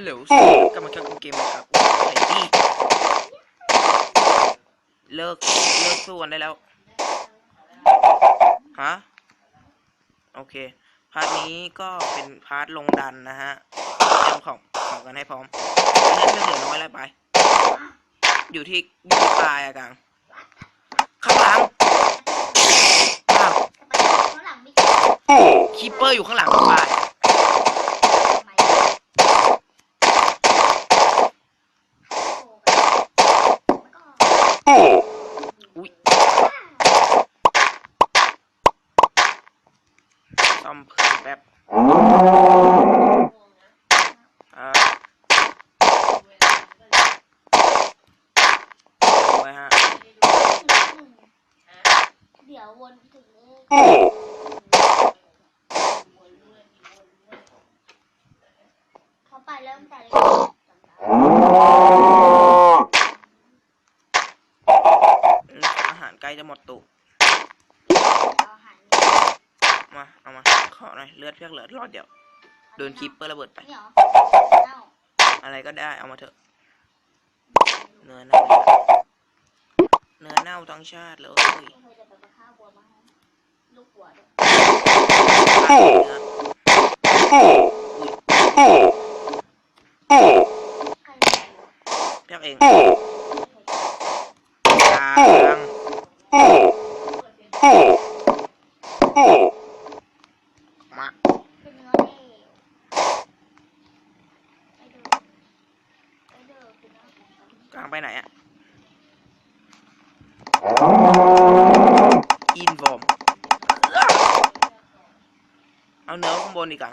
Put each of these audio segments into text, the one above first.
ฮัลโหลสวัสดีกลับมาชมเกมนะครับไอ้ที่เลิกเลิกสู้กันได้แล้ว ฮะ โอเค พาร์ทนี้ก็เป็นพาร์ทลงดันนะฮะเตรียมของของกันให้พร้อมเล่นเรื่องเหลือน้อยแล้วไป อยู่ที่อยู่ที่ปลายอะกังข้างหลังอ้าวข้างหลังไม่คีปเปอร์อยู่ข้างหลังปลาย ทำไมมันก็ อุ้ยซ่อมเพิ่มแป๊บอ่าไว้ฮะ เดี๋ยววนถึง เลขเขาไปเริ่มแต่เลขอืมอาหารใกล้จะหมดตุเอาอาหารมา เอามา ขอหน่อยเลือดเพียงเหลือรอดเดียว โดนคีปเปอร์ระเบิดไปนี่เหรอเน่าอะไรก็ได้ เอามาเถอะ เนื้อเน่าเนื้อเน่าทั้งชาติเลยเคยจะไปประค่าบัวมาให้ ลูกบัวด้วยเนื้อใครเพียงเองกลางมาเป็นเนื้อเองไปดูไปดูเป็นเนื้อของเขากลางไปไหนอะอินฟอร์ม เอาเนื้อข้างบนดีกว่า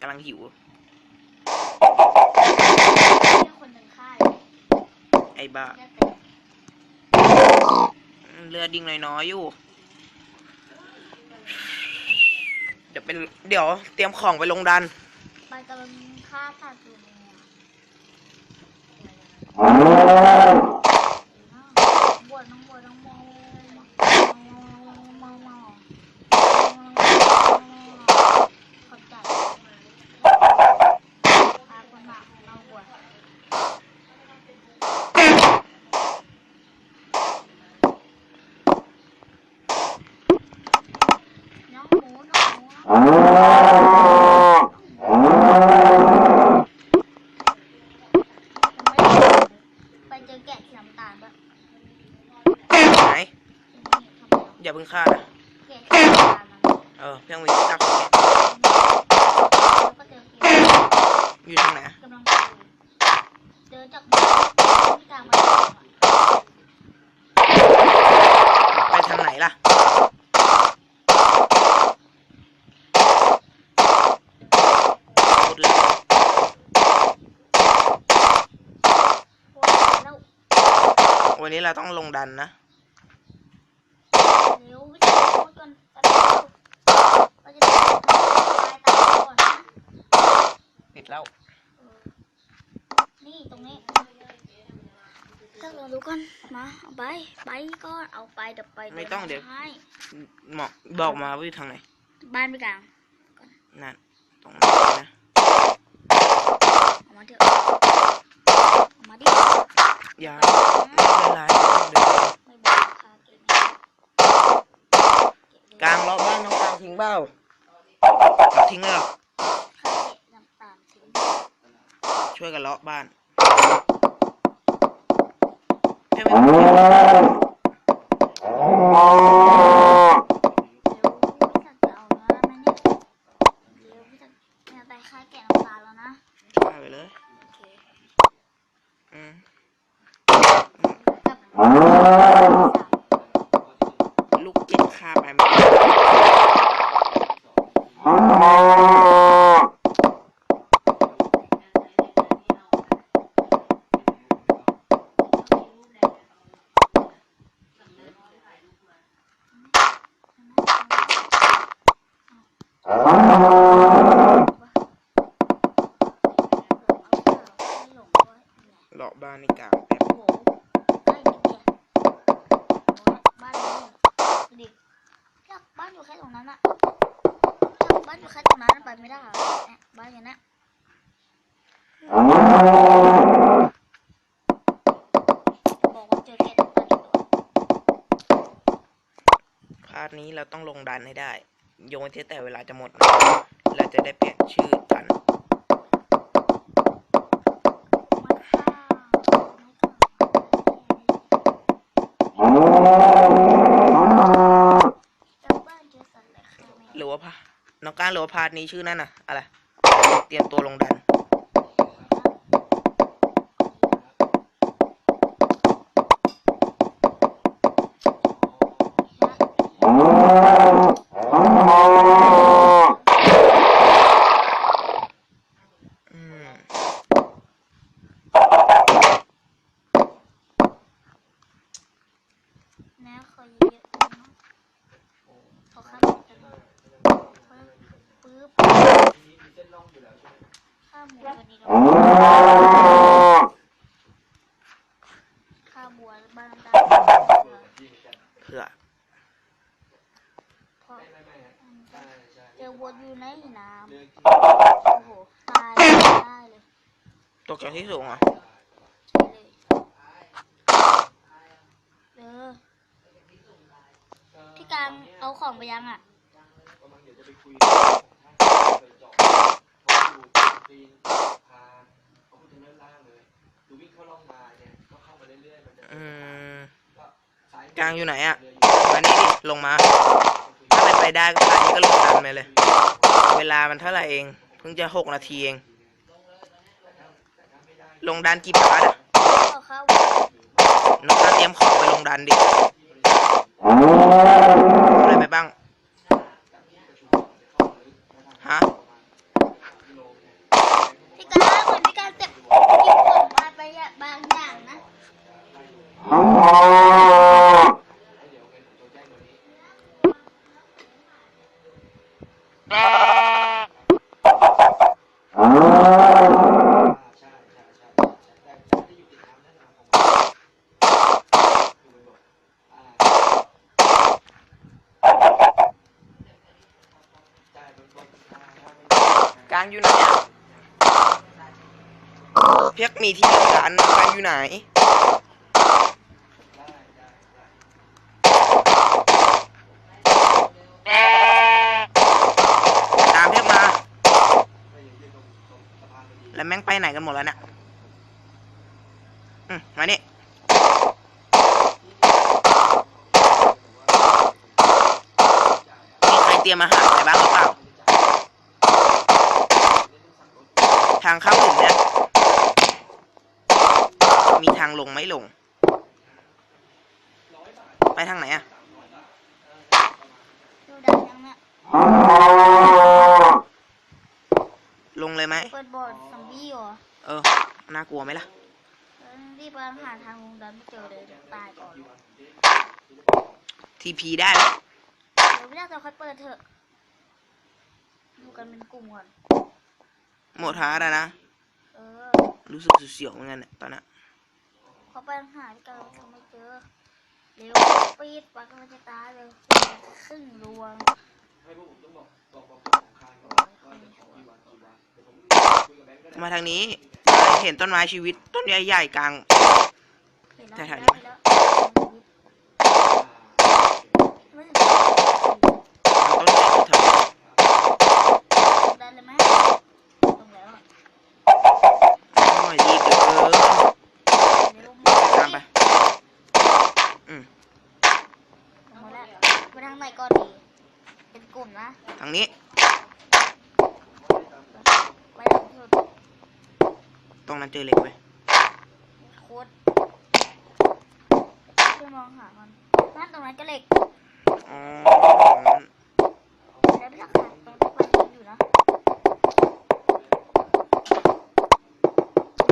กำลังหิว คนหนึ่งค่ายไอ้บ้าเรียกเต็มเลือดดิ้งน้อยๆอยู่ เดี๋ยวเป็น เดี๋ยวเตรียมของไปลงดันไปกำลังฆ่าสัตว์อยู่เนี่ยบวชน้องบวชน้องโมมมขอบใจพาคนมาเราบวชน้องหมู น้องหมู ไปเจอแกะสีน้ำตาลปะ ไหน นี่ทำไม อย่าเพิ่งฆ่านะ แกะสีน้ำตาลมัน เออเพียงมีตัก แล้วก็เจอแกะ อยู่ทางไหนอะ กำลังไปเดินจากที่กลางมา ไปทางไหนล่ะพูดเลย โคตรแล้ว วันนี้เราต้องลงดันนะเร็ววิธีโคตรก่อนกันเราจะได้ตายตายก่อนนะปิดแล้วนี่ตรงนี้ถ้าเรารู้ก่อนมาเอาไปไปก็เอาไปเดี๋ยวไปไม่ต้องเดี๋ยวให้หมอกบอกมาว่าอยู่ทางไหนบ้านไปกลางนั่นตรงนั้นนะเอามาเถอะ มาดิอย่าไม่ไรเดี๋ยไม่บอกราคาเก็บไม่เก็บเลยกลางล้อบ้านน้องกลางทิ้งเบ้าทิ้งเลยเหรอค่าเก็บน้ำตาลทิ้งช่วยกันเลาะบ้านเพียงไม่องทิ้ง เร็วพี่สักจะเอาเนื้อไหมเนี่ยเร็วพี่สักเนี่ยไปค่าแกะน้ำตาลแล้วนะ ช่วยไปเลย โอเค อืม กับ ลูกเจ็ดคาไปไม่เลาะบ้านในกลางแป๊บ โอ้โหไอ้นิดเดียวบ้านนี้ดิอยากบ้านอยู่แค่ตรงนั้นอะอยากบ้านอยู่แค่ตรงนั้น อะไปไม่ได้เหรอยบ้านอย่างนี้ยบอกว่าเจอแค่ตัวพาร์ทนี้เราต้องลงดันให้ได้ โยนเสียแต่เวลาจะหมด เราจะได้เปลี่ยนชื่อกันหรือว่าพา น้องก้างหรือว่าพาร์ทนี้ชื่อนั่นน่ะ อะไร เตรียมตัวลงดันอืมนะขอเยอะๆนะ ขอข้ามกันปึ๊บข้ามหมูตัวนี้แล้วข้าบัวบ้านได้เผื่อเพื่อเพราะเจอวัวอยู่ในน้ำโอ้โหตายได้เลยตกจากที่สูงเหรอใช่เลยเออ พี่การเอาของไปยังอะอืมกลางอยู่ไหนอะมานี่ดิลงมา ถ้าเป็นไปได้ก็พาร์ทนี้ก็ลงดันไปเลย เวลามันเท่าไหร่เอง เพิ่งจะหกนาทีเอง ลงดันกี่พาร์ทอะขอข้าวน้องก้างเตรียมของไปลงดันดิ อะไรไปบ้าง ฮะ พี่การเหมือนพี่การเจ็บหยิบของมาไปอะบางอย่างนะ กลางอยู่ไหนอะเพียกมีที่ลงดันกลางอยู่ไหนตามเพียกมา แล้วแม่งไปไหนกันหมดแล้วเนี่ยอืมมานี่มีใครเตรียมอาหารไปบ้างหรือเปล่า ทางเข้าถึงเนี่ยางลงไหม่ลง ไปทางไหนอะดูดังยังเนี่ยลงเลยไหม เปิดบอร์ดซอมบี้เหรอเออ น่ากลัวไหมล่ะ เออรีบไปหาทางลงดันไม่เจอเลยเดี๋ยวตายก่อนทีพีได้ไหมเดี๋ยวไม่ได้จะค่อยเปิดเถอะดูกันเป็นกลุ่มก่อน หมดท้าแล้วนะ เออ รู้สึกเสียวๆเหมือนกันเนี่ยตอนเนี้ย เขาไปหาที่กันเขาไม่เจอ เร็วปีดปักมันจะตายเลยครึ่งรวงมาทางนี้ เห็นต้นไม้ชีวิตต้นใหญ่ๆกลางเห็นแล้วแต่แถวนี้เห็นแล้วไม่ถึงต้นใหญ่แถว ได้เลยไหมตรงแล้วอะ หน่อยรีบเดี๋ยวเกิน เร็ว ตามไป อืม มาแล้วไปทางไหนก่อนดี เป็นกลุ่ม นะทางนี้ ไปทางสุดตรงนั้นเจอเหล็กไหมโคตรช่วยมองหามันนั่นตรงนั้นก็เหล็กอ๋อแล้วไม่ราคาตรงที่มันอยู่นะ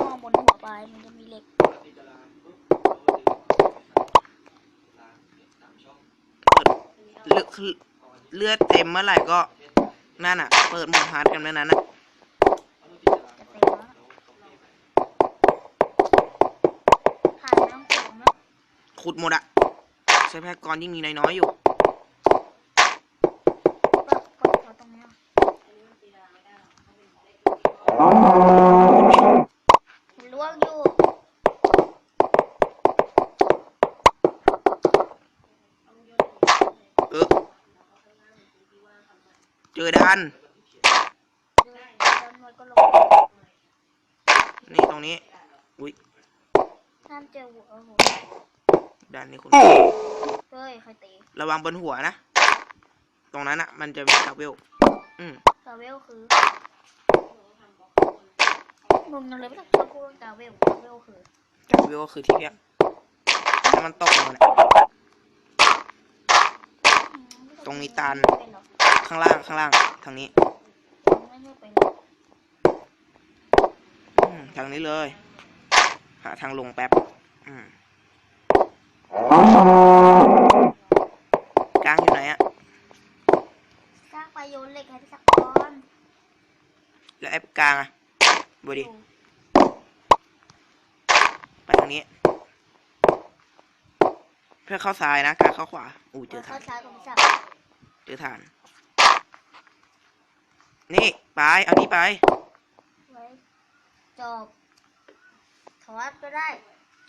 มองบนหัวไปมันจะมีเหล็กเลือด เลือดเต็มเมื่อไหร่ก็นั่นอะ เปิดโหมดฮาร์ดกันเมื่อนั้นอะจะเต็มแล้วผ่านไม่ต้องเก็บนะขุดหมดอะทรัพยากรยิ่งมีน้อยๆอยู่ก็ก็ตรงนี้ ดันเดินเดินไว้ก็ลงนี่ตรงนี้ อุ้ยห้ามเจอหัวหัวดันนี่คุณเฮ้ยใครตีระวังบนหัวนะ ตรงนั้นอะมันจะมีคาเวล อืมกาเวลคือมึงยังเลยไม่ต้องชอบพูดว่ากาเวลกาเวลคือคาเวลก็คือที่เพียงถ้ามันตกลงมาเนี่ยตรงนี้ตัน ไม่เป็นหรอกข้างล่างข้างล่างทางนี้ไม่ไม่เป็นหรอกอืมทางนี้เลย หาทางลงแป๊บอืมกลางอยู่ไหนอะสร้างไปโยนเหล็กให้พี่สักก้อนแล้วไอ้กลางอะบดีอยู่ไปทางนี้ เพื่อเข้าซ้ายนะกลางเข้าขวาอู้เจเอออเข้าฐานซ้ายกับพี่สักเจอฐาน นี่ไปเอานี่ไปไว้จอบถอดก็ได้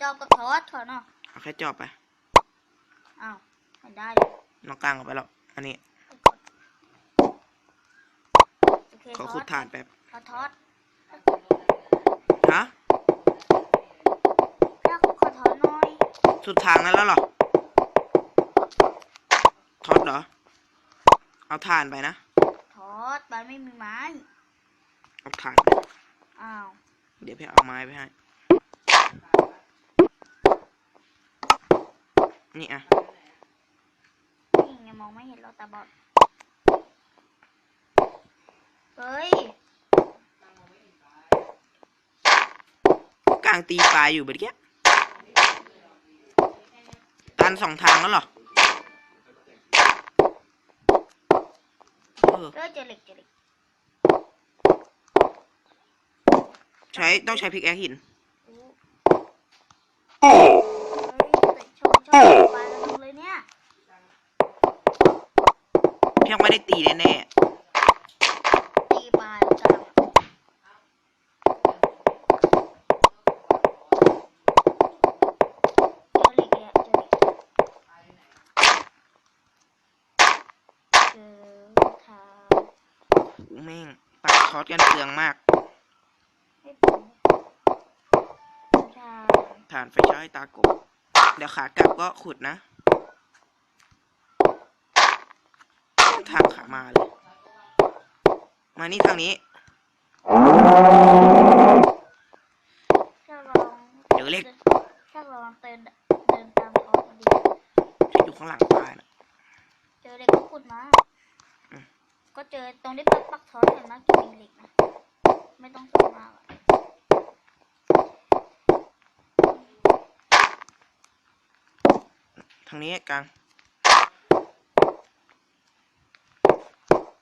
จอบกับถอดถอดเนาะเอาแค่จอบไปอ้าวไม่ได้น้องกลางออกไปแล้วอันนี้โอเคขอถอขุดดฐานแป๊บขอถอดฮะถ้าขอถอดหน่อยสุดทางนั้นแล้วเหรอทอดเหรอ เอาถ่านไปนะ ถอดบ้านไม่มีไม้เอาถ่านไปอ้าวเดี๋ยวพี่เอาไม้ไปให้ นี่อะนี่ไงมองไม่เห็นเราตาบอด เฮ้ยกลางตีปลายอยู่เมื่อกี้ตันสองทางแล้วเหรอ เออเฮ้ยเจอเหล็กเจอเหล็กใช้ต้องใช้พริกแอคหินอู้เฮ้ยแต่ชมชอบปลาแล้วลงเลยเนี่ยเพียงไม่ได้ตีแน่ตีปลาแล้วกันเจอเหล็กเนี่ยเจอเหล็กเจอทางๆอู้ แม่งปักช็อตกันเปลืองมากไม่เป็นเจอทางฐานไฟฉายตากบ เดี๋ยวขากลับก็ขุดนะ ทางขามาเลย มานี่ทางนี้ ถ้าลองเดี๋ยวเล็กถ้าลองเดินเดินตามเขาพอดีที่อยู่ข้างหลังปลานะ เจอเหล็กก็ขุดมาอืม ก็เจอตรงที่ปักปักทอนเห็นไหมจะมีเหล็กนะไม่ต้องสูงมากอะทางนี้กลาง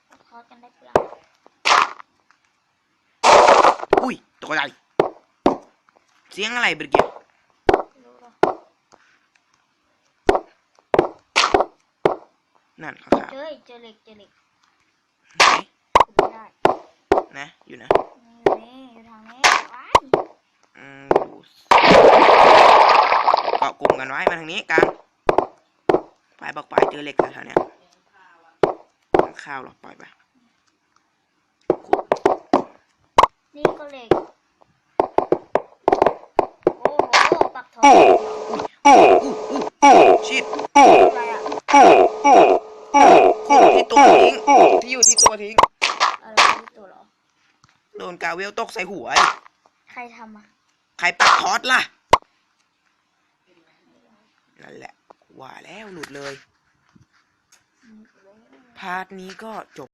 ปักทอนกันได้เปลืองอุ้ยตัวใหญ่เสียงอะไรเบรกเกียรู้หรอนั่นขาวเจอเจอเหล็กเจอเหล็กๆ ไหนขุดไม่ได้นะ อยู่นะนี่อยู่นี่อยู่ทางนี้ว้ายอืมดูเกาะกลุ่มกันไว้ มาทางนี้กลางไปบอกไปเจอเหล็กแถวๆเนี้ยข้าวหรอกปล่อยไปขุดนี่ก็เหล็ก โอ้โห ปักทอน ชิด อะไรอะ ที่ตัวทิ้ง ที่อยู่ที่ตัวทิ้ง อะไรที่ตัวเหรอ โดนกาเวลตกใส่หัวดิใครทำอะใครปักทอดล่ะ นั่นแหละ ว่าแล้วหลุดเลย พาร์ทนี้ก็จบ